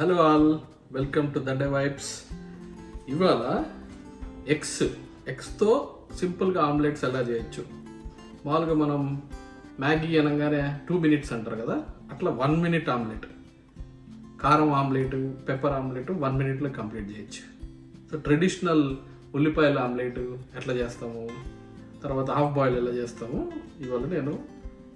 Hello all welcome to Dande vibes ఇవాళ eggs ఎగ్స్తో సింపుల్గా ఆమ్లెట్స్ ఎలా చేయొచ్చు? మామూలుగా మనం మ్యాగీ అనగానే టూ మినిట్స్ అంటారు కదా అట్లా వన్ మినిట్ ఆమ్లెట్ కారం ఆమ్లెట్ పెప్పర్ ఆమ్లెట్ వన్ మినిట్లో కంప్లీట్ చేయొచ్చు. సో ట్రెడిషనల్ ఉల్లిపాయల ఆమ్లెట్ ఎట్లా చేస్తాము? తర్వాత హాఫ్ బాయిల్ ఎలా చేస్తాము? ఇవాళ నేను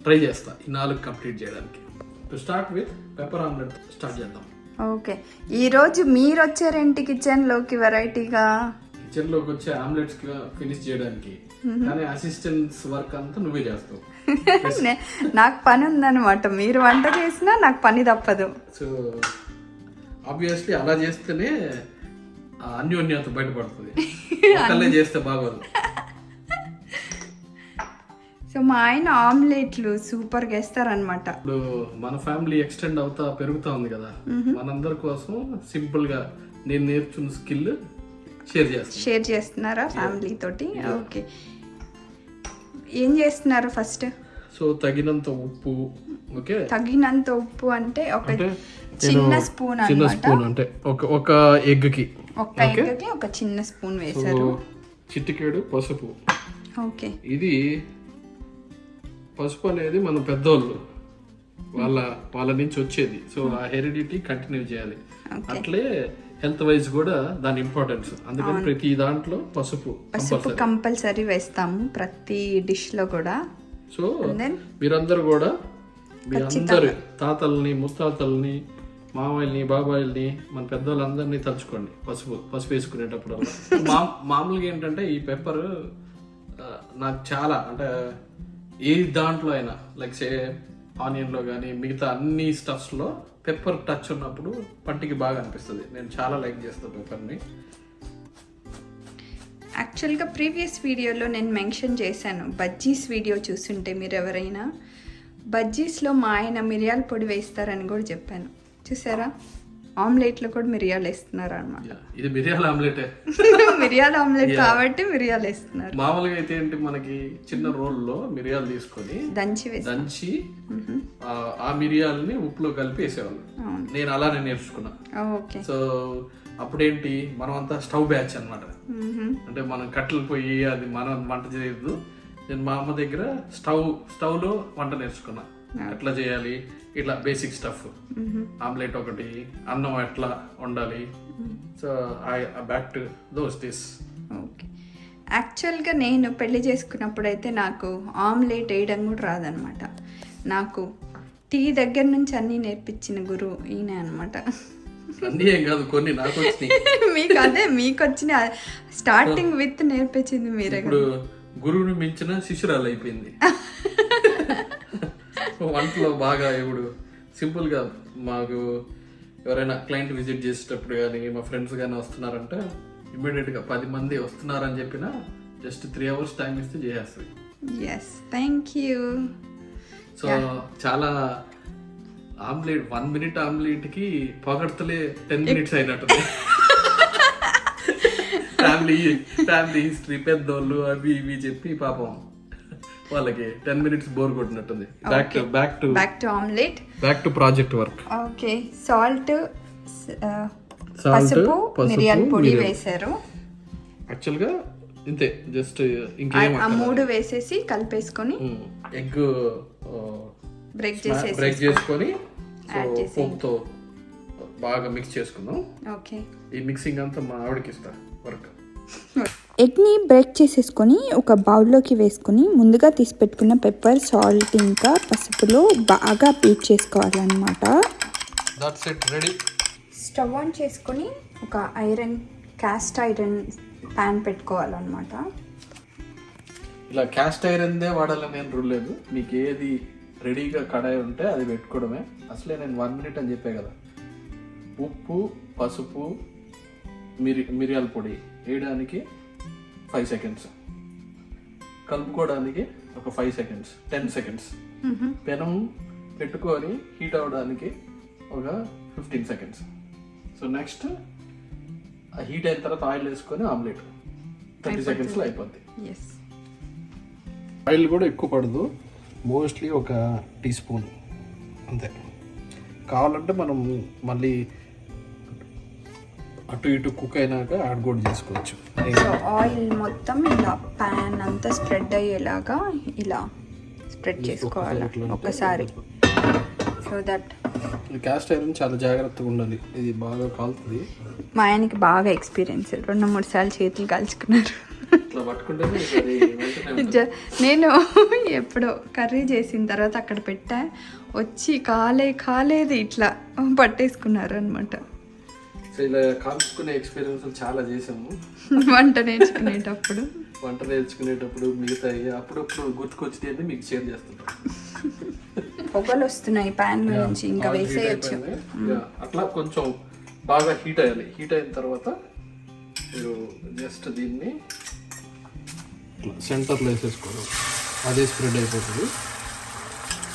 ట్రై చేస్తాను ఈ నాలుగు కంప్లీట్ చేయడానికి. To start with pepper omelette start చేద్దాం. ఓకే. ఈరోజు మీరు వచ్చారేంటి కిచెన్లోకి వెరైటీగా? కిచెన్లోకి వచ్చే ఆమ్లెట్స్ ఫినిష్ చేయడానికి. కానీ అసిస్టెంట్స్ వర్క్ అంతా నువ్వే చేస్తావు. నాకు పని ఉందన్నమాట. మీరు వంట చేసినా నాకు పని తప్పదు. సో ఆబ్వియస్లీ అలా చేస్తేనే అన్యోన్యత బయటపడుతుంది. చేస్తే బాగోదు. సో మా ఆయన ఆమ్లెట్లు సూపర్గా వేస్తారనమాట ఇప్పుడు మన ఫ్యామిలీ ఎక్స్టెండ్ అవుతా పెరుగుతా ఉంది కదా మనందరి కోసం సింపుల్గా నేను నేర్చుకున్న స్కిల్ షేర్ చేస్తాను షేర్ చేస్తున్నారా ఫ్యామిలీ తోటి? ఓకే. ఏం చేస్తున్నారు ఫస్ట్? సో తగినంత ఉప్పు ఓకే? తగినంత ఉప్పు అంటే ఒక చిన్న స్పూన్ చిన్న స్పూన్ అంటే ఒక ఒక ఎగ్కి ఒక్క ఎగ్గకి ఒక చిన్న స్పూన్ వేశారు. చిటికేడు పసుపు. ఓకే. ఇది పసుపు అనేది మన పెద్దోళ్ళు వాళ్ళ వాళ్ళ నుంచి వచ్చేది. సో ఆ హెరిడిటీ కంటిన్యూ చేయాలి. అట్లే హెల్త్ వైజ్ కూడా దాని ఇంపార్టెన్స్. అందుకని ప్రతి దాంట్లో పసుపు పసుపు కంపల్సరీ. వేస్తాము ప్రతి డిష్లో కూడా. సో? మీరందరూ కూడా మీ అందరు తాతల్ని ముత్తాతల్ని మామయ్యల్ని బాబాయిల్ని మన పెద్దవాళ్ళందరినీ తలుచుకోండి. పసుపు పసుపు వేసుకునేటప్పుడు మా మామూలుగా ఏంటంటే ఈ పెప్పర్ నాకు చాలా అంటే ఏ దాంట్లో అయినా లైక్ సే ఆనియన్లో కానీ మిగతా అన్ని స్టఫ్స్లో పెప్పర్ టచ్ ఉన్నప్పుడు పంటికి బాగా అనిపిస్తుంది. నేను చాలా లైక్ చేస్తాను పెప్పర్ని యాక్చువల్గా ప్రీవియస్ వీడియోలో నేను మెన్షన్ చేశాను. బజ్జీస్ వీడియో చూస్తుంటే మీరు ఎవరైనా బజ్జీస్లో మా ఆయన మిరియాల పొడి వేస్తారని కూడా చెప్పాను. చూసారా? ఆమ్లెట్లో కూడా మిరియాలు వేస్తున్నారు అనమాట ఇది మిరియాల ఆమ్లెటే. మిరియాల ఆమ్లెట్ కాబట్టి మిరియాలు వేస్తున్నారు. మామూలుగా అయితే ఏంటి మనకి చిన్న రోల్లో మిరియాలు తీసుకొని దంచి దంచి ఆ, మిరియాలని ఉప్పులో కలిపి వేసేవాళ్ళు. నేను అలానే నేర్చుకున్నా. ఓకే. సో అప్పుడేంటి మనం అంతా స్టవ్ బ్యాచ్ అన్నమాట. అంటే మనం కట్టెలు పోయి అది మనం వంట చేయొద్దు. నేను మా అమ్మ దగ్గర స్టవ్ స్టవ్లో వంట నేర్చుకున్నా. ఎట్లా చేయాలి? ఇట్లా బేసిక్ స్టఫ్ ఆమ్లెట్ ఒకటి అన్నం ఎట్లా వండాలి? So I back to those this okay యాక్చువల్గా నేను పెళ్ళి చేసుకున్నప్పుడు అయితే నాకు ఆమ్లెట్ వేయడం కూడా రాదనమాట నాకు టీ దగ్గర నుంచి అన్నీ నేర్పించిన గురువు ఈయన అనమాట అన్నీ ఏం కాదు కొన్ని నాకు మీకు అదే మీకు వచ్చిన స్టార్టింగ్ విత్ నేర్పించింది మీరే. ఇప్పుడు గురువుని మించిన శిష్యురాలు అయిపోయింది. వంటలో బాగా ఇప్పుడు సింపుల్గా మాకు ఎవరైనా క్లయింట్ విజిట్ చేసేటప్పుడు కానీ మా ఫ్రెండ్స్ కానీ వస్తున్నారంటే ఇమ్మీడియట్గా పది మంది వస్తున్నారని చెప్పినా జస్ట్ త్రీ అవర్స్ టైం ఇస్తే చేసేస్తుంది ఎస్ థ్యాంక్ యూ సో చాలా ఆమ్లెట్ వన్ మినిట్ ఆమ్లెట్కి పొగడ్తలే టెన్ మినిట్స్ అయినట్టుంది. ఫ్యామిలీ ఫ్యామిలీ హిస్టరీ పెద్దోళ్ళు అవి ఇవి చెప్పి పాపం వాళ్ళకి ten minutes bore కొట్టినట్టుంది. Back to back to back to omelette back to project work okay salt పసుపు మిరియాల పొడి వేశారు. యాక్చువల్గా ఇంతే జస్ట్ ఇంకేం ఆ మూడు వేసేసి కలిపేసుకొని ఎగ్ బ్రేక్ చేసేసి బ్రేక్ చేసుకొని సో పోపుతో బాగా మిక్స్ చేసుకుందాం. ఓకే ఈ మిక్సింగ్ అంతా మా ఆవిడకి ఇస్తా వర్క్ ఎగ్ని బ్రేక్ చేసేసుకొని ఒక బౌల్లోకి వేసుకొని ముందుగా తీసి పెట్టుకున్న పెప్పర్ సాల్ట్ ఇంకా పసుపులో బాగా బీట్ చేసుకోవాలన్నమాట. స్టవ్ ఆన్ చేసుకొని ఒక ఐరన్ క్యాస్ట్ ఐరన్ ప్యాన్ పెట్టుకోవాలన్నమాట. ఇలా క్యాస్ట్ ఐరన్దే వాడాలని నేను రూల్ లేదు. మీకు ఏది రెడీగా కడాయి ఉంటే అది పెట్టుకోవడమే. అసలే నేను వన్ మినిట్ అని చెప్పే కదా. ఉప్పు పసుపు మిరి మిరియాల పొడి వేయడానికి ఫైవ్ సెకండ్స్ కలుపుకోవడానికి ఒక ఫైవ్ సెకండ్స్ టెన్ సెకండ్స్ పెనం పెట్టుకొని హీట్ అవ్వడానికి ఒక ఫిఫ్టీన్ సెకండ్స్ సో నెక్స్ట్ ఆ హీట్ అయిన తర్వాత ఆయిల్ వేసుకొని ఆమ్లెట్ థర్టీ సెకండ్స్లో అయిపోద్ది. ఆయిల్ కూడా ఎక్కువ పడదు. మోస్ట్లీ ఒక టీ స్పూన్ అంతే. కావాలంటే మనం మళ్ళీ అటు ఇటు కుక్ అయినాక యాడ్ కూడా చేసుకోవచ్చు. సో ఆయిల్ మొత్తం ఇలా ప్యాన్ అంతా స్ప్రెడ్ అయ్యేలాగా ఇలా స్ప్రెడ్ చేసుకోవాలి. ఒకసారి సో దట్ క్యాస్ట్ ఐరన్ చాలా జాగ్రత్తగా ఉండాలి. ఇది బాగా కాలుతుంది. మా ఆయనకి బాగా ఎక్స్పీరియన్స్ రెండు మూడు సార్లు చేతులు కాల్చుకున్నారు. నేను ఎప్పుడో కర్రీ చేసిన తర్వాత అక్కడ పెట్టా. వచ్చి కాలే కాలేదు ఇట్లా పట్టేసుకున్నారు అనమాట సో ఇలా కాల్చుకునే ఎక్స్పీరియన్స్ చాలా చేసాము వంట నేర్చుకునేటప్పుడు. వంట నేర్చుకునేటప్పుడు మిగతా అప్పుడప్పుడు గుర్తుకొచ్చి అని మీకు షేర్ చేస్తుంటాం. పొగలు వస్తున్నాయి ప్యాన్ నుంచి ఇంకా వేసేయచ్చు. అట్లా కొంచెం బాగా హీట్ అయ్యాలి. హీట్ అయిన తర్వాత మీరు జస్ట్ దీన్ని సెంటర్లో వేసేసుకోవడం అదే స్ప్రెడ్ అయిపోతుంది.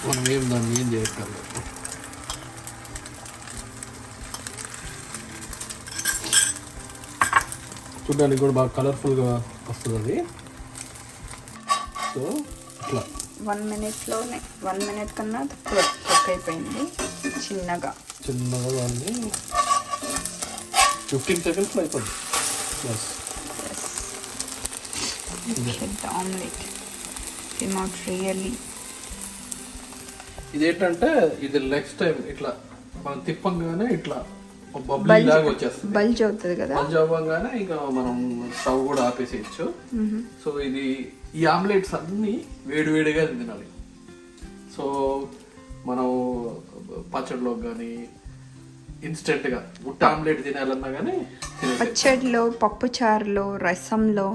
మనం ఏం దాన్ని ఏం చేయక్కర్లేదు. చూడడానికి కూడా బాగా కలర్ఫుల్గా వస్తుంది అది సో ఇట్లా. వన్ మినిట్లోనే వన్ మినిట్ కన్నా తక్కువ కుక్ అయిపోయింది. చిన్నగా. చిన్నగా దాన్ని ఫిఫ్టీన్ సెకండ్స్లో అయిపోద్ది ఎస్ ఆమ్లెట్ అవుట్ రియల్లీ ఇదేంటంటే ఇది నెక్స్ట్ టైం ఇట్లా మనం తిప్పంగానే ఇట్లా బల్జ్ అవుతుంది కదా? మంచి అవ్వగానే ఇంకా మనం స్టవ్ కూడా ఆపేసేయచ్చు. సో ఇది ఈ ఆమ్లెట్స్ అన్ని వేడివేడిగా తినాలి. సో మనం పచ్చడిలో కానీ ఇన్స్టెంట్గా ఉట్ట ఆమ్లెట్ తినాలన్నా కానీ పచ్చడిలో పప్పు చారులో రసంలో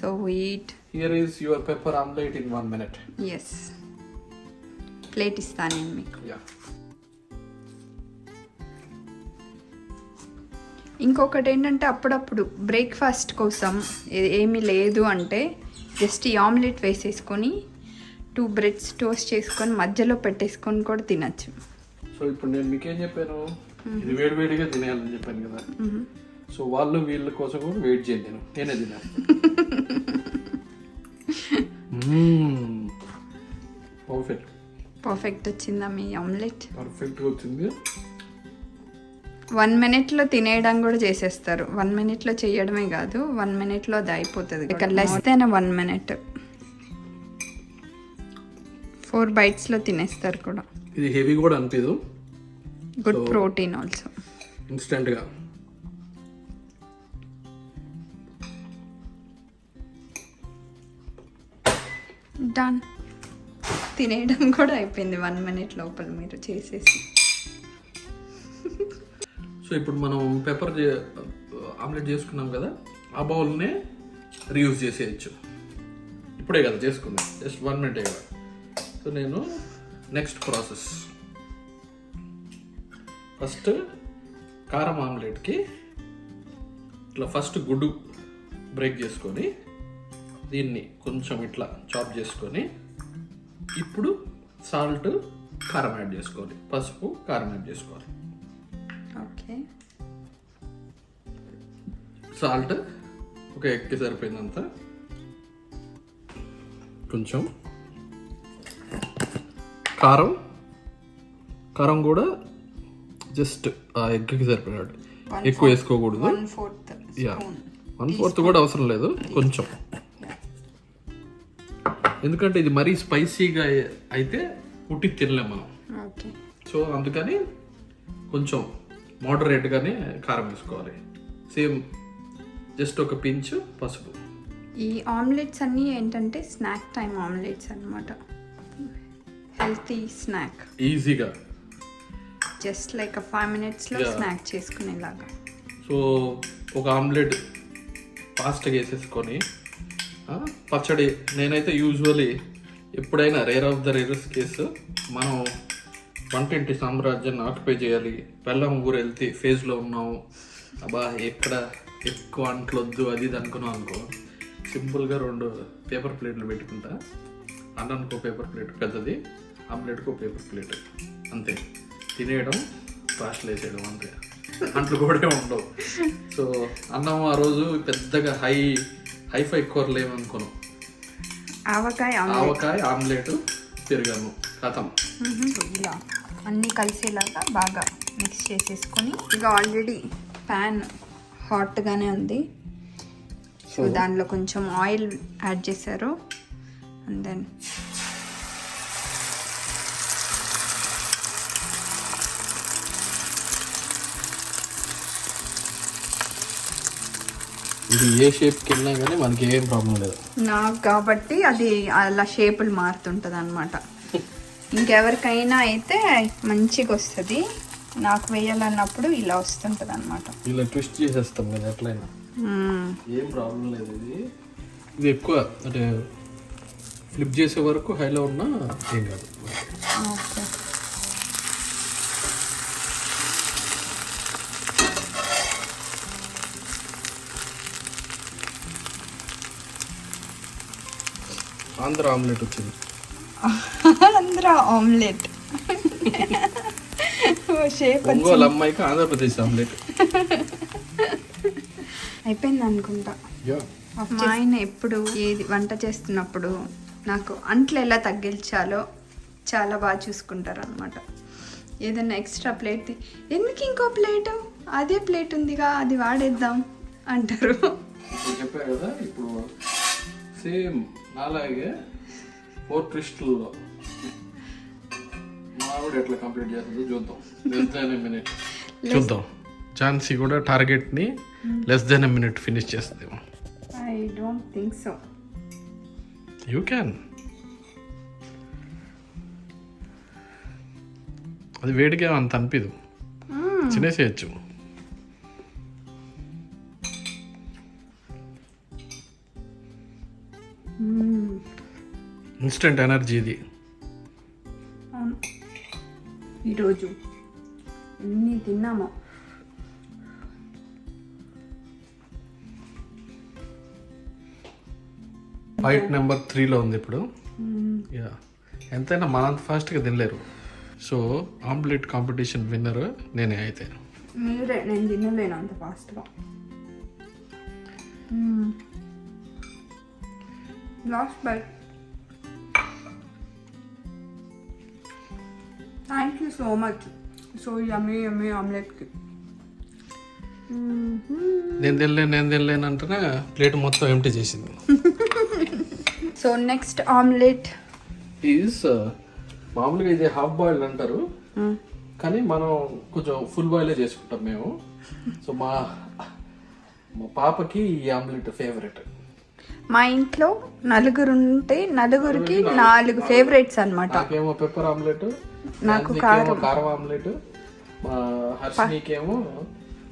so wait here is your pepper omelette in one minute yes plate ఇస్తాను నేను మీకు. యా ఇంకొకటి ఏంటంటే అప్పుడప్పుడు బ్రేక్ఫాస్ట్ కోసం ఏమీ లేదు అంటే జస్ట్ ఈ ఆమ్లెట్ వేసేసుకొని టూ బ్రెడ్స్ టోస్ట్ చేసుకొని మధ్యలో పెట్టేసుకొని కూడా తినచ్చు. సో ఇప్పుడు నేను మీకేం చెప్పాను? ఇది వేడివేడిగా తినేయాలని చెప్పాను కదా. సో వాళ్ళు వీళ్ళ కోసం కూడా వెయిట్ చేయండి నేను. నేనే తిన్నాను పర్ఫెక్ట్ పర్ఫెక్ట్ వచ్చిందా మీ ఆమ్లెట్? పర్ఫెక్ట్గా వచ్చింది. వన్ మినిట్లో తినేయడం కూడా చేసేస్తారు. వన్ మినిట్లో చేయడమే కాదు వన్ మినిట్లో అది అయిపోతుంది. ఇక less than one minute. Four బైట్స్లో తినేస్తారు కూడా. ఇది హెవీ కూడా అనిపించదు గుడ్ ప్రోటీన్ ఆల్సో ఇన్స్టెంట్గా డన్ తినేయడం కూడా అయిపోయింది వన్ మినిట్ లోపల మీరు చేసేసి. సో ఇప్పుడు మనం పెప్పర్ ఆమ్లెట్ చేసుకున్నాం కదా ఆ బౌల్నే రీయూజ్ చేసేయచ్చు. ఇప్పుడే కదా చేసుకున్నాం. జస్ట్ వన్ మినిటే కదా. సో నేను నెక్స్ట్ ప్రాసెస్ ఫస్ట్ కారం ఆమ్లెట్కి ఇట్లా ఫస్ట్ గుడ్డు బ్రేక్ చేసుకొని దీన్ని కొంచెం ఇట్లా చాప్ చేసుకొని ఇప్పుడు సాల్ట్ కారం యాడ్ చేసుకోవాలి. పసుపు కారం యాడ్ చేసుకోవాలి. ఓకే. సాల్ట్ ఒక ఎక్కి సరిపోయిందంత కొంచెం. కారం. కారం కూడా జస్ట్ ఆ ఎగ్కి సరిపోయినట్టు. ఎక్కువ వేసుకోకూడదు. One fourth yeah one fourth కూడా అవసరం లేదు. కొంచెం. ఎందుకంటే ఇది మరీ స్పైసీగా అయితే ఉట్టి తినలేం మనం. సో అందుకని కొంచెం మోడరేట్గానే కారం వేసుకోవాలి సేమ్ జస్ట్ ఒక పించ్ పసుపు. ఈ ఆమ్లెట్స్ అన్నీ ఏంటంటే స్నాక్ టైం ఆమ్లెట్స్ అన్నమాట. Healthy snack. ఈజీగా. జస్ట్ లైక్ ఫైవ్ మినిట్స్లో. స్నాక్ చేసుకునేలాగా. సో ఒక ఆమ్లెట్ ఫాస్ట్గా వేసేసుకొని పచ్చడి నేనైతే యూజువలీ ఎప్పుడైనా rare of the rarest case మనం వంటింటి సామ్రాజ్యాన్ని ఆక్యుపై చేయాలి? బెల్లం ఊరు వెళ్తే ఫేజ్లో ఉన్నాము అబ్బా ఎక్కడ? ఎక్కువ అంట్లొద్దు అది ఇది అనుకున్నాం అనుకో. సింపుల్గా రెండు పేపర్ ప్లేట్లు పెట్టుకుంటా. అన్నానికి పేపర్ ప్లేట్ పెద్దది ఆమ్లెట్కి పేపర్ ప్లేట్ అంతే. తినేయడం రాష్ట్రలు వేసేయడం అంతే. అంట్లు కూడా ఉండవు. సో అన్నం ఆ రోజు పెద్దగా హై హైఫై కూరలు ఏమనుకోను. ఆవకాయ ఆమ్లెట్. ఆవకాయ ఆమ్లెట్ పెరుగన్నం. కథం. ఇలా. అన్నీ కలిసేలాగా బాగా మిక్స్ చేసేసుకొని. ఇక ఆల్రెడీ ప్యాన్ హాట్గానే ఉంది. సో దాంట్లో కొంచెం ఆయిల్ యాడ్ చేశారు. అండ్ దెన్ ఇది ఏ షేప్కి వెళ్ళినా కానీ మనకి ఏం ప్రాబ్లం లేదు. నాకు కాబట్టి అది అలా షేపులు మారుతుంటుంది అనమాట ఇంకెవరికైనా అయితే మంచిగా వస్తుంది నాకు వేయాలన్నప్పుడు ఇలా వస్తుంటుంది అనమాట ఇలా ట్విస్ట్ చేసేస్తాం కదా ఎట్లయినా. ఏం ప్రాబ్లం లేదు ఇది. ఇది ఎక్కువ అంటే ఫ్లిప్ చేసే వరకు హైలో ఉన్నా ఏం కాదు. ఓకే. ఆంధ్ర ఆమ్లెట్ వచ్చింది. ఆమ్లెట్. షేప్ ఒంగోలు అమ్మాయికి ఆంధ్రప్రదేశ్ ఆమ్లెట్. అయిపోయింది అనుకుంటా. మా ఆయన ఎప్పుడు ఏది వంట చేస్తున్నప్పుడు నాకు అంట్లు ఎలా తగ్గించాలో చాలా బాగా చూసుకుంటారు అనమాట ఏదైనా ఎక్స్ట్రా ప్లేట్ ఎందుకు ఇంకో ప్లేటు? అదే ప్లేట్ ఉందిగా అది వాడేద్దాం అంటారు. ఇప్పుడు చెప్పా కదా ఇప్పుడు సేమ్ నాలాగే ఫోర్ ట్విస్టుల్లో మావిడ ఎట్లా కంప్లీట్ చేస్తుందో చూద్దాం. లెస్ దాన్ ఎ మినిట్ చూద్దాం. ఝాన్సీ కూడా టార్గెట్ని less than a minute finish చేస్తుందేమో. I don't think so you can అది వేడిగా అంత అనిపించదు తినేసేయచ్చు. ఇన్స్టెంట్ ఎనర్జీ ఇది. ఈరోజు ఎన్ని తిన్నామో. ఫైట్ నెంబర్ త్రీలో ఉంది ఇప్పుడు. యా ఎంతైనా మనంత ఫాస్ట్గా తినలేరు. సో ఆమ్లెట్ కాంపిటీషన్ విన్నర్ నేనే అయితే. మీరే నేను తినలేను అంత ఫాస్ట్గా last by so much so yummy yummy ఆమ్లెట్కి నేను తినలేను నేను తినలేను అంటేనే ప్లేట్ మొత్తం ఎంటీ చేసింది. సో నెక్స్ట్ ఆమ్లెట్ ఈజ్ మామూలుగా ఇది హాఫ్ బాయిల్డ్ అంటారు. కానీ మనం కొంచెం ఫుల్ బాయిలే చేసుకుంటాం మేము. సో మా మా పాపకి ఈ ఆమ్లెట్ ఫేవరెట్ మా ఇంట్లో నలుగురు ఉంటే నలుగురికి నాలుగు ఫేవరెట్స్ అన్నమాట. నాకేమో పెప్పర్ ఆమ్లెట్ నాకు కారం. కారం ఆమ్లెట్ మా హర్షినికేమో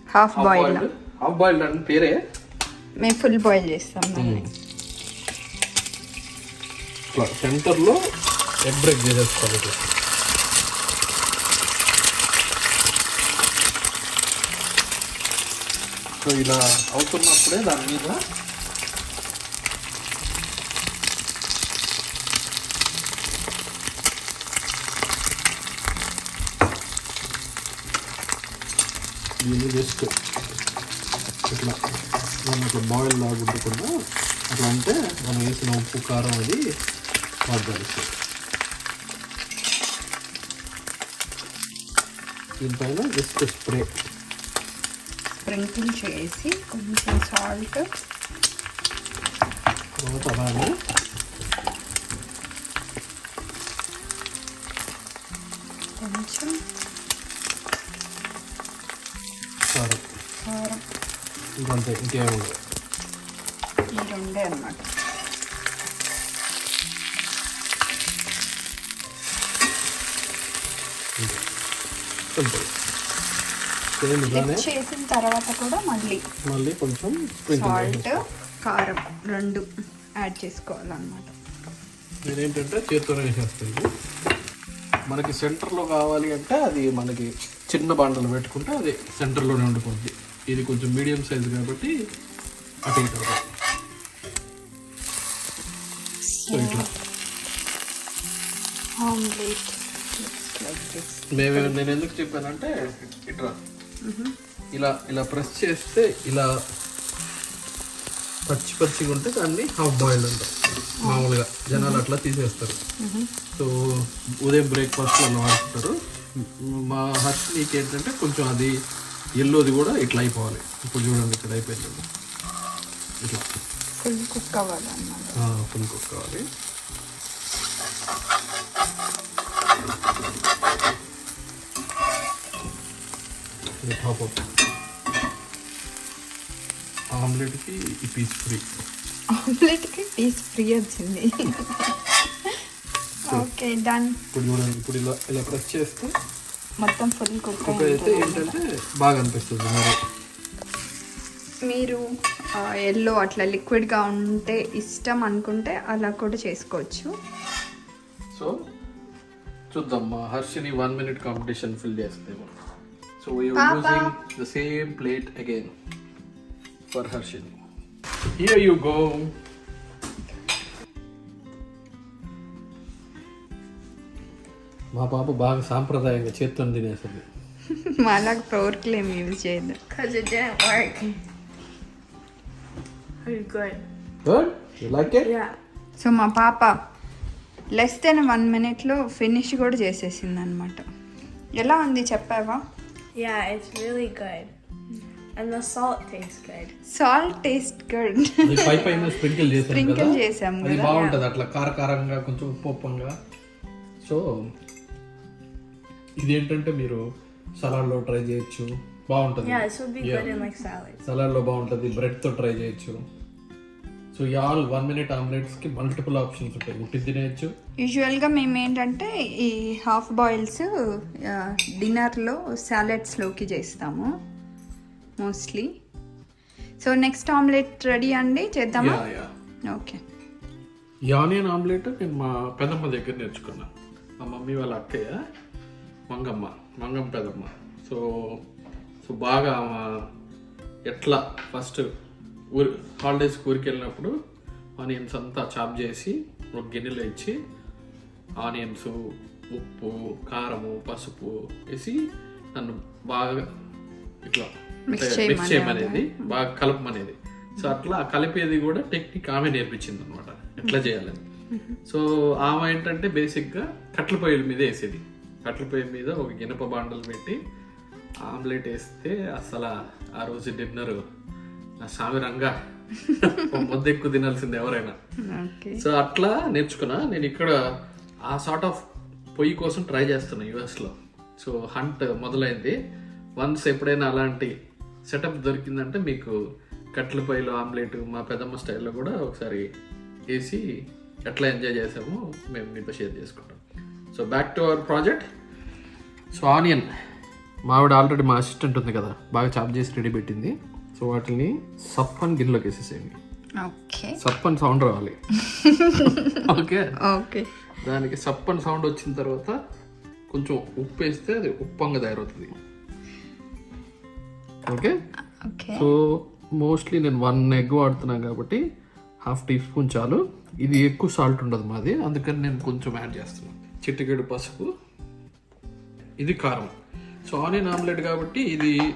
half half boil boiled half boiled అని పేరే? మేము ఫుల్ బాయిల్ చేస్తాం. ఇట్లా సెంటర్లో ఎగ్ బ్రేక్ చేసేసుకోవాలి సో ఇలా అవుతున్నప్పుడే దాని మీద దీన్ని జస్ట్ ఇట్లా మనం ఇట్లా బాయిల్ లాగా ఉండకుండా అట్లా అంటే మనం వేసిన ఉప్పు కారం అది వాడాలి. దీనిపైన జస్ట్ స్ప్రే. స్ప్రింకిల్ చేసి కొంచెం సాల్ట్ తర్వాత అలానే ఇంకంతే ఇంకేముండదు ఈ రెండే అన్నమాట చేసిన తర్వాత కూడా మళ్ళీ మళ్ళీ కొంచెం సాల్ట్ కారం రెండు యాడ్ చేసుకోవాలన్నమాట. నేనేంటంటే చేత్తోనే వేసేస్తాను మనకి సెంటర్లో కావాలి అంటే అది మనకి చిన్న బాండలు పెట్టుకుంటే అది సెంటర్లోనే ఉండిపోద్ది. ఇది కొంచెం మీడియం సైజ్ కాబట్టి అటు ఇటు. సో ఇట్లా మేము నేను ఎందుకు చెప్పానంటే ఇట్లా ఇలా ఇలా ప్రెస్ చేస్తే ఇలా పచ్చి పచ్చిగా ఉంటే దాన్ని హాఫ్ బాయిల్డ్ అంటారు. మామూలుగా జనాలు అట్లా తీసేస్తారు. సో ఉదయం బ్రేక్ఫాస్ట్ అలా వాడుతుంటారు మా హర్ష్ నీకు ఏంటంటే కొంచెం అది ఎల్లోది కూడా ఇట్లా అయిపోవాలి. ఇప్పుడు చూడండి ఇక్కడ అయిపోయింది. ఇట్లా. ఫుల్ కుక్ అవ్వాలన్నమాట ఫుల్ కుక్ కావాలి. ఇది టాప్ అప్ ఆమ్లెట్కి ఈ పీస్ ఫ్రీ ఆమ్లెట్కి పీస్ ఫ్రీ వచ్చింది. ఓకే డన్ ఇప్పుడు చూడండి ఇప్పుడు ఇలా ఇలా ప్రెస్ చేస్తే మొత్తం ఫుల్ కుక్ అయితే ఏంటంటే బాగా అనిపిస్తుంది మరి. మీరు ఎల్లో అట్లా లిక్విడ్గా ఉంటే ఇష్టం అనుకుంటే అలా కూడా చేసుకోవచ్చు. సో చూద్దాం. మా Harshini one minute competition fill చేస్తాము so using the same plate again for Harshini. Here you go మా పాప బాగా సాంప్రదాయంగా చేత్తో తినేస్తుంది మాలాగా ప్రవర్క్లు ఏమి యూజ్ చేయదు Because it didn't work. Pretty good. Good you like it Yeah. So మా పాప లెస్ దెన్ వన్ మినిట్లో ఫినిష్ కూడా చేసేసింది అనమాట ఎలా ఉంది చెప్పావా Yeah, it's really good. And the salt tastes good. Salt taste good అది పై పైన స్ప్రింకిల్ చేసాం Sprinkle కదా చేసాం అది కదా. బాగుంటది అట్లా కారకారంగా కొంచెం ఉప్పు ఉప్పంగా సో ఇదేంటంటే మీరు సలాడ్లో ట్రై చేయొచ్చు. బాగుంటుంది. సలాడ్లో బాగుంటుంది. బ్రెడ్తో ట్రై చేయొచ్చు. సో ఈ ఆల్ వన్ మినిట్ ఆమ్లెట్స్కి మల్టిపుల్ ఆప్షన్స్ ఉంటాయి. ఉట్టి తినేయచ్చు. యూజువల్గా మేము ఏంటంటే ఈ హాఫ్ బాయిల్స్ డిన్నర్లో సాలెడ్స్లోకి చేస్తాము mostly. So next omelette ready అండి? చేద్దామా? Yeah yeah okay. ఈ ఆనియన్ ఆమ్లెట్ నేను మా పెదమ్మ దగ్గర నేర్చుకున్నా. మా మమ్మీ వాళ్ళ అక్కయ్య. మంగమ్మ మంగమ్మ పెదమ్మ సో సో బాగా ఆమె ఎట్లా ఫస్ట్ ఊరి హాలిడేస్కి ఊరికి వెళ్ళినప్పుడు ఆనియన్స్ అంతా చాప్ చేసి ఒక గిన్నెలో ఇచ్చి ఆనియన్స్ ఉప్పు కారము పసుపు వేసి నన్ను బాగా ఇట్లా మిక్స్ చేయమనేది. బాగా కలపమనేది. సో అట్లా కలిపేది కూడా టెక్నిక్ ఆమె నేర్పించింది అనమాట ఎట్లా చేయాలని. సో ఆమె ఏంటంటే బేసిక్గా కట్ల పొయ్యిల మీద వేసేది. కట్ల పొయ్యి మీద ఒక గినప బాండలు పెట్టి ఆమ్లెట్ వేస్తే అసలు ఆ రోజు డిన్నర్. సామిరంగా ముద్ద ఎక్కువ తినాల్సింది ఎవరైనా. సో అట్లా నేర్చుకున్నా. నేను ఇక్కడ ఆ సార్ట్ ఆఫ్ పొయ్యి కోసం ట్రై చేస్తున్నా యుఎస్లో సో హంట్ మొదలైంది. వన్స్ ఎప్పుడైనా అలాంటి సెటప్ దొరికిందంటే మీకు కట్ల పొయ్యిలో ఆమ్లెట్ మా పెద్దమ్మ స్టైల్లో కూడా ఒకసారి వేసి ఎట్లా ఎంజాయ్ చేసామో మేము మీతో షేర్ చేసుకుంటాం. So back to our project so onion మావిడ ఆల్రెడీ మా అసిస్టెంట్ ఉంది కదా. బాగా చాప్ చేసి రెడీ పెట్టింది. సో వాటిని సప్పని గిన్నెలోకి వేసేసేయండి. ఓకే సప్పని సౌండ్ రావాలి. ఓకే ఓకే దానికి సప్పని సౌండ్ వచ్చిన తర్వాత కొంచెం ఉప్పు వేస్తే అది ఉప్పంగా తయారవుతుంది. ఓకే ఓకే సో మోస్ట్లీ నేను వన్ ఎగ్ వాడుతున్నాను కాబట్టి హాఫ్ టీ స్పూన్ చాలు. ఇది ఎక్కువ సాల్ట్ ఉండదు మాది. అందుకని నేను కొంచెం యాడ్ చేస్తున్నాను. చిటికెడు పసుపు. ఇది కారం. సో ఆనియన్ ఆమ్లెట్ కాబట్టి ఇది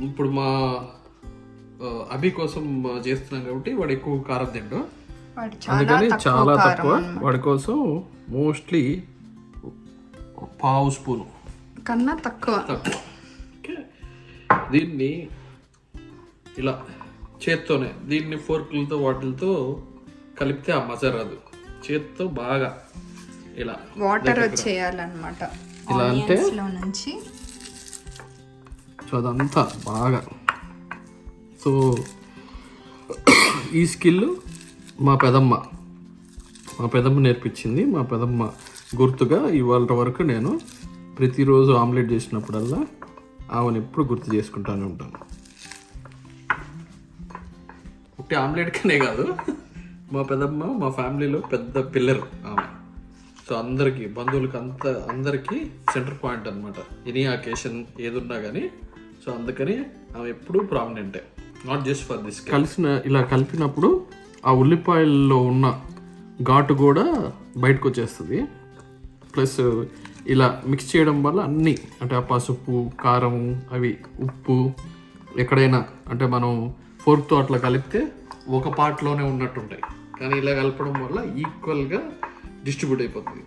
ఇప్పుడు మా అభి కోసం చేస్తున్నాం కాబట్టి వాడు ఎక్కువ కారం తిండు. అందుకని చాలా తక్కువ వాడి కోసం మోస్ట్లీ పావు స్పూను. కన్నా తక్కువ. తక్కువ. దీన్ని ఇలా చేత్తోనే దీన్ని ఫోర్కులతో వాటిలతో కలిపితే ఆ మజా రాదు. చేత్తో బాగా ఇలా వాటర్ వచ్చేయాలన్నమాట ఇలా అంటే? నుంచి. సో అదంతా బాగా. సో ఈ స్కిల్ మా పెదమ్మ మా పెదమ్మ నేర్పించింది. మా పెదమ్మ గుర్తుగా ఇవాళ వరకు నేను ప్రతిరోజు ఆమ్లెట్ చేసినప్పుడల్లా ఆమెను ఎప్పుడు గుర్తు చేసుకుంటానే ఉంటాను. ఒకటి ఆమ్లెట్కనే కాదు. మా పెదమ్మ మా ఫ్యామిలీలో పెద్ద పిల్లర్ ఆమె. సో అందరికి బంధువులకి అంత అందరికి సెంటర్ పాయింట్ అనమాట ఎనీ అకేషన్ ఏదున్నా కానీ సో అందుకని ఆమె ఎప్పుడూ ప్రామినెంటే నాట్ జస్ట్ ఫర్ దిస్ కలిసిన ఇలా కలిపినప్పుడు ఆ ఉల్లిపాయల్లో ఉన్న ఘాటు కూడా బయటకు వచ్చేస్తుంది ప్లస్ ఇలా మిక్స్ చేయడం వల్ల అన్నీ అంటే ఆ పసుపు కారం అవి ఉప్పు ఎక్కడైనా అంటే మనం ఫోర్క్తో అట్లా కలిపితే ఒక పార్ట్లోనే ఉన్నట్టుంటాయి. కానీ ఇలా కలపడం వల్ల ఈక్వల్గా డిస్ట్రిబ్యూట్ అయిపోతుంది.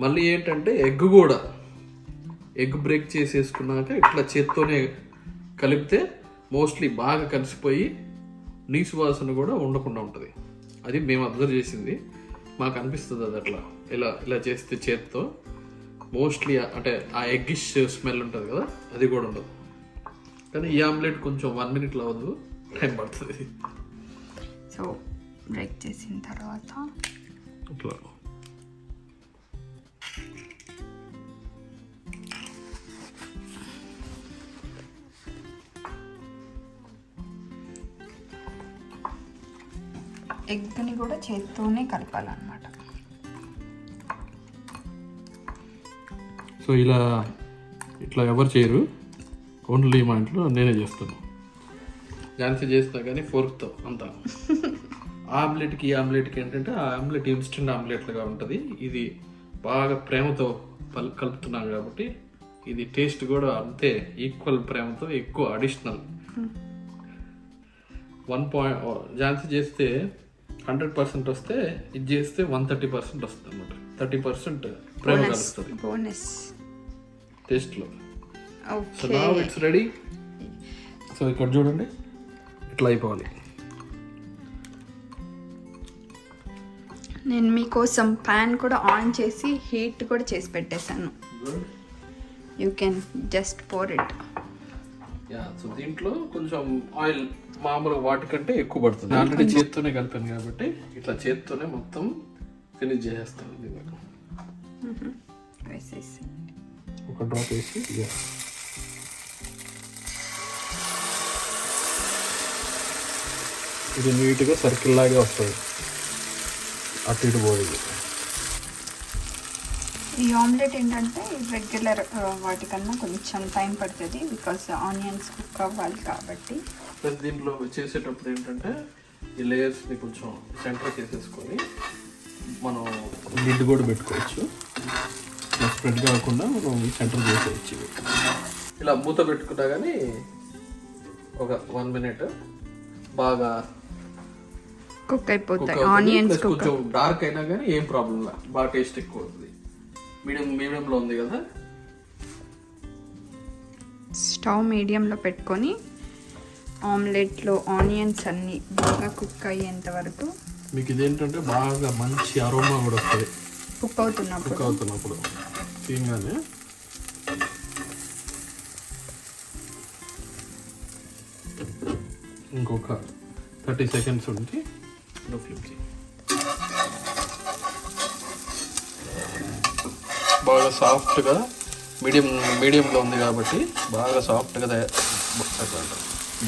మళ్ళీ ఏంటంటే ఎగ్ కూడా ఎగ్ బ్రేక్ చేసేసుకున్నాక ఇట్లా చేత్తోనే కలిపితే మోస్ట్లీ బాగా కలిసిపోయి నీసు వాసన కూడా ఉండకుండా ఉంటుంది. అది మేము అబ్జర్వ్ చేసింది. మాకు అనిపిస్తుంది అది అట్లా. ఇలా ఇలా చేస్తే చేత్తో మోస్ట్లీ అంటే ఆ ఎగ్గిష్ స్మెల్ ఉంటుంది కదా అది కూడా ఉండదు. కానీ ఈ ఆమ్లెట్ కొంచెం వన్ మినిట్లో అవ్వదు టైం పడుతుంది. సో బ్రేక్ చేసిన తర్వాత అట్లా ఎగ్ని కూడా చేత్తోనే కలపాలన్నమాట. సో ఇలా ఇట్లా ఎవరు చేయరు. ఓన్లీ మా ఇంట్లో నేనే చేస్తాను. ఝాన్సీ చేస్తా కానీ ఫోర్క్తో అంతా. ఆమ్లెట్కి ఈ ఆమ్లెట్కి ఏంటంటే ఆ ఆమ్లెట్ ఇన్స్టెంట్ ఆమ్లెట్లుగా ఉంటుంది. ఇది బాగా ప్రేమతో పల్ కలుపుతున్నాం కాబట్టి ఇది టేస్ట్ కూడా అంతే ఈక్వల్ ప్రేమతో ఎక్కువ అడిషనల్. వన్ పాయింట్ ఝాన్సీ చేస్తే హండ్రెడ్ పర్సెంట్ వస్తే ఇది చేస్తే వన్ థర్టీ పర్సెంట్ వస్తుంది అనమాట థర్టీ పర్సెంట్ ప్రేమ కలుస్తుంది బోనస్ టేస్ట్లో. సో నా ఇట్స్ రెడీ సో ఇక్కడ చూడండి. ఇట్లా అయిపోవాలి. నేను మీకోసం ప్యాన్ కూడా ఆన్ చేసి హీట్ కూడా చేసి పెట్టేశాను. You can just pour it yeah so దీంట్లో కొంచెం ఆయిల్ మామూలు వాటికంటే ఎక్కువ పడుతుంది. ఆల్రెడీ చేత్తోనే కలిపాను కాబట్టి ఇట్లా చేత్తోనే మొత్తం ఫినిష్ చేసేస్తాను దీన్ని వేసేసి ఒక డ్రాప్ వేసి. ఇది నీట్గా సర్కిల్ లాగే వస్తుంది. అటు ఇటు పోదు. ఈ ఆమ్లెట్ ఏంటంటే రెగ్యులర్ వాటికన్నా కొంచెం టైం పడుతుంది బికాస్ ఆనియన్స్ కుక్ అవ్వాలి కాబట్టి దీంట్లో చేసేటప్పుడు ఏంటంటే ఈ లేయర్స్ని కొంచెం సెంటర్ చేసేసుకొని మనం లిడ్ కూడా పెట్టుకోవచ్చు స్ప్రెడ్ కాకుండా మనం సెంటర్ చేసేయచ్చు. ఇలా మూత పెట్టుకున్నా కానీ ఒక వన్ మినిట్ బాగా కుక్ అయిపోతాయి. ఆనియన్స్ కొంచెం డార్క్ అయినా కానీ ఏం ప్రాబ్లం లేదు బాగా టేస్ట్ ఎక్కువ అవుతుంది. మీడియం మీడియంలో ఉంది కదా? స్టవ్ మీడియంలో పెట్టుకొని ఆమ్లెట్లో ఆనియన్స్ అన్నీ బాగా కుక్ అయ్యేంత వరకు మీకు ఇదేంటంటే బాగా మంచి అరోమా కూడా వస్తుంది. కుక్ అవుతున్నప్పుడు. కుక్ అవుతున్నప్పుడు. తీయగానే. ఇంకొక థర్టీ సెకండ్స్ ఉంచి లో ఫ్లిప్ చేయి బాగా సాఫ్ట్గా మీడియం మీడియంలో ఉంది కాబట్టి బాగా సాఫ్ట్గా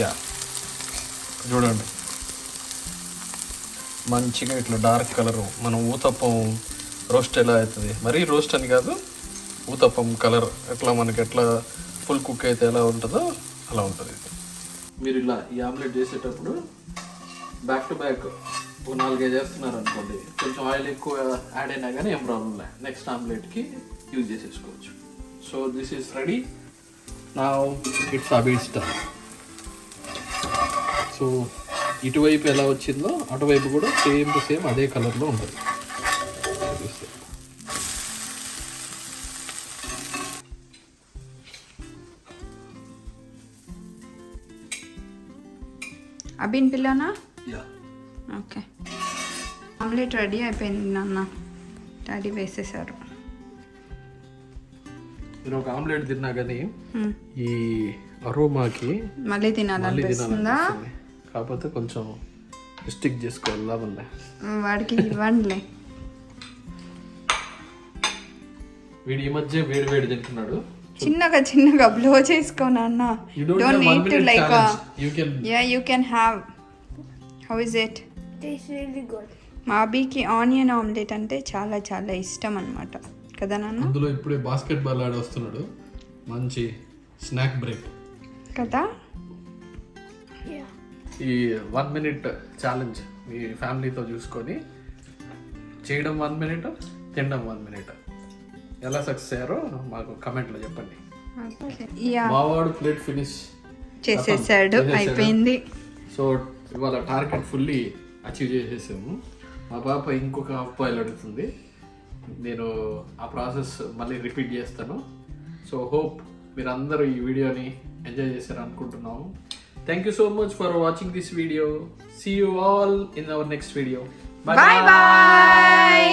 యా. చూడండి. మంచిగా ఇట్లా డార్క్ కలర్ మనం ఊతప్పం రోస్ట్ ఎలా అవుతుంది? మరీ రోస్ట్ అని కాదు ఊతప్పం కలర్ ఎట్లా మనకి ఎట్లా ఫుల్ కుక్ అయితే ఎలా ఉంటుందో అలా ఉంటుంది. మీరు ఇలా ఈ ఆమ్లెట్ చేసేటప్పుడు బ్యాక్ టు బ్యాక్ ఒక నాలుగైదు చేస్తున్నారు అనుకోండి కొంచెం ఆయిల్ ఎక్కువ యాడ్ అయినా కానీ ఏం ప్రాబ్లం లే. నెక్స్ట్ ఆమ్లెట్కి యూజ్ చేసేసుకోవచ్చు. సో దిస్ ఈస్ రెడీ నా ఇట్స్ అబీట్ సో ఇటువైపు ఎలా వచ్చిందో అటువైపు కూడా సేమ్ టు సేమ్ అదే కలర్లో ఉంటుంది. అబిన్ పిల్లనా? ఆమ్లెట్ రెడీ అయిపోయింది నాన్న. డాడీ వేసేసారు. నేను ఒక ఆమ్లెట్ తిన్నా కానీ. ఈ అరోమాకి మళ్ళీ తినాలనిపిస్తుందా కాకపోతే కొంచెం స్టిక్ చేసుకోవాలి లాభంలే వాడికి ఇవ్వండిలే. వీడు ఈ మధ్య వేడి వేడి తింటున్నాడు. చిన్నగా చిన్నగా బ్లో చేసుకో నాన్న. You don't need to like you can yeah you can have how is it really good. మా అబ్బీకి ఆనియన్ ఆమ్లెట్ అంటే చాలా చాలా ఇష్టం అనమాట కదా నాన్న? అందులో ఇప్పుడే బాస్కెట్ బాల్ ఆడి వస్తున్నాడు. మంచి స్నాక్ బ్రేక్ కదా. ఈ వన్ మినిట్ ఛాలెంజ్ మీ ఫ్యామిలీతో చూసుకొని చేయడం వన్ మినిట్ తినడం వన్ మినిట్. ఎలా సక్సెస్ అయ్యారో మాకు కమెంట్లో చెప్పండి. మావాడు ప్లేట్ ఫినిష్ చేసేసాడు. అయిపోయింది. సో ఇవాళ టార్గెట్ ఫుల్లీ అచీవ్ చేసేసాము. మా పాప ఇంకొక హాఫ్ బాయిల్ అడుగుతుంది. నేను ఆ ప్రాసెస్ మళ్ళీ రిపీట్ చేస్తాను. సో హోప్ మీరందరూ ఈ వీడియోని ఎంజాయ్ చేశారు అనుకుంటున్నాము thank you so much for watching this video see you all in our next video bye bye